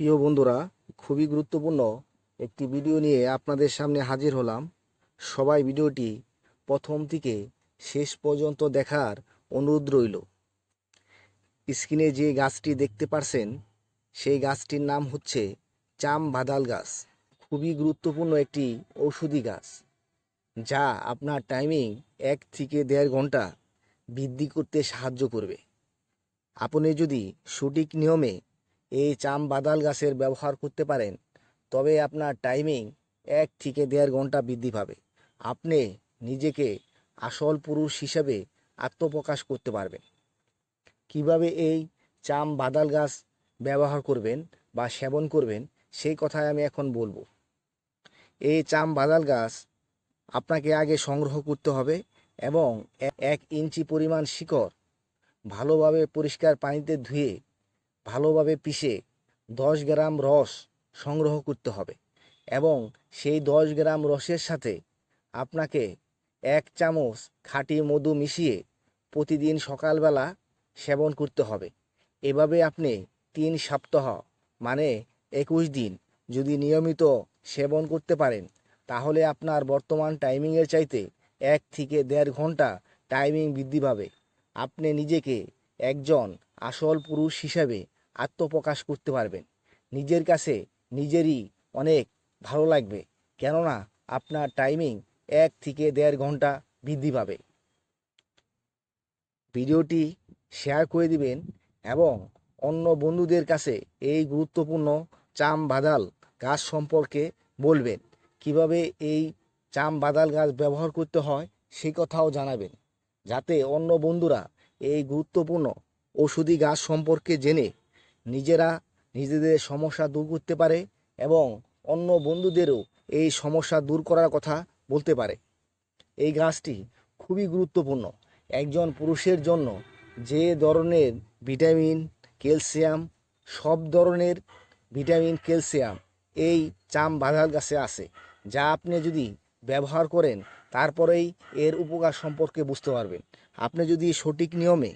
প্রিয় বন্ধুরা, খুবই গুরুত্বপূর্ণ একটি ভিডিও নিয়ে আপনাদের সামনে হাজির হলাম। সবাই ভিডিওটি প্রথম থেকে শেষ পর্যন্ত দেখার অনুরোধ রইল। স্ক্রিনে যে গাছটি দেখতে পারছেন, সেই গাছটির নাম হচ্ছে চাম বাদাল গাছ। খুবই গুরুত্বপূর্ণ একটি ঔষধি গাছ, যা আপনার টাইমিং এক থেকে দেড় ঘণ্টা বৃদ্ধি করতে সাহায্য করবে। আপনি যদি সঠিক নিয়মে এই চাম বাদাল গাছের ব্যবহার করতে পারেন, তবে আপনার টাইমিং এক থেকে দেড় ঘণ্টা বৃদ্ধি পাবে। আপনি নিজেকে আসল পুরুষ হিসাবে আত্মপ্রকাশ করতে পারবেন। কীভাবে এই চাম বাদাল গাছ ব্যবহার করবেন বা সেবন করবেন, সেই কথাই আমি এখন বলব। এই চাম বাদাল গাছ আপনাকে আগে সংগ্রহ করতে হবে এবং এক ইঞ্চি পরিমাণ শিকড় ভালোভাবে পরিষ্কার পানিতে ধুয়ে ভালোভাবে পিষে দশ গ্রাম রস সংগ্রহ করতে হবে এবং সেই দশ গ্রাম রসের সাথে আপনাকে এক চামচ খাঁটি মধু মিশিয়ে প্রতিদিন সকালবেলা সেবন করতে হবে। এভাবে আপনি তিন সপ্তাহ মানে একুশ দিন যদি নিয়মিত সেবন করতে পারেন, তাহলে আপনার বর্তমান টাইমিংয়ের চাইতে এক থেকে দেড় ঘণ্টা টাইমিং বৃদ্ধি পাবে। আপনি নিজেকে একজন আসল পুরুষ হিসাবে আত্মপ্রকাশ করতে পারবেন। নিজের কাছে নিজেরই অনেক ভালো লাগবে। কেননা আপনার টাইমিং এক থেকে দেড় ঘণ্টা বৃদ্ধি পাবে। ভিডিওটি শেয়ার করে দিবেন এবং অন্য বন্ধুদের কাছে এই গুরুত্বপূর্ণ চাম বাদাল গাছ সম্পর্কে বলবেন। কীভাবে এই চাম বাদাল গাছ ব্যবহার করতে হয় সেই কথাও জানাবেন। যাতে অন্য বন্ধুরা এই গুরুত্বপূর্ণ ওষুধি গাছ সম্পর্কে জেনে নিজেরা নিজেদের সমস্যা দূর করতে পারে এবং অন্য বন্ধুদেরও এই সমস্যা দূর করার কথা বলতে পারে। এই গাছটি খুবই গুরুত্বপূর্ণ। একজন পুরুষের জন্য যে ধরনের ভিটামিন, ক্যালসিয়াম, সব ধরনের ভিটামিন, ক্যালসিয়াম এই চাম বাদাল গাছে আছে, যা আপনি যদি ব্যবহার করেন, তারপরেই এর উপকার সম্পর্কে বুঝতে পারবেন। আপনি যদি সঠিক নিয়মে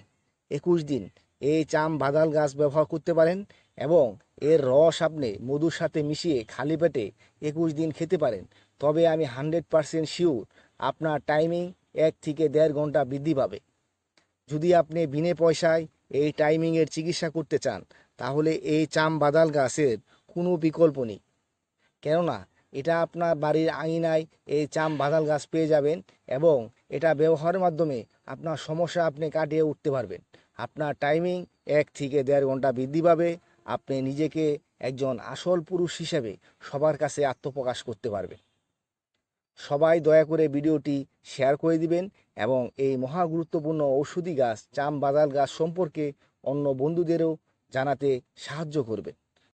একুশ দিন এই চাম বাদাল গাছ ব্যবহার করতে পারেন এবং এর রস আপনি মধুর সাথে মিশিয়ে খালি পেটে একুশ দিন খেতে পারেন। তবে আমি হান্ড্রেড পারসেন্ট শিওর আপনার টাইমিং এক থেকে দেড় ঘণ্টা বৃদ্ধি পাবে। যদি আপনি বিনে পয়সায় এই টাইমিংয়ের চিকিৎসা করতে চান, তাহলে এই চাম বাদাল গাছের কোনো বিকল্প নেই। কেননা, এটা আপনার বাড়ির আঙিনায় এই চাম বাদাল গাছ পেয়ে যাবেন এবং এটা ব্যবহারের মাধ্যমে আপনার সমস্যা আপনি কাটিয়ে উঠতে পারবেন। আপনার টাইমিং এক থেকে দেড় ঘণ্টা বৃদ্ধি পাবে। আপনি নিজেকে একজন আসল পুরুষ হিসেবে সবার কাছে আত্মপ্রকাশ করতে পারবেন। সবাই দয়া করে ভিডিওটি শেয়ার করে দিবেন এবং এই মহা গুরুত্বপূর্ণ ঔষধি গাছ, চাম বাদাল গাছ সম্পর্কে অন্য বন্ধুদেরও জানাতে সাহায্য করবেন।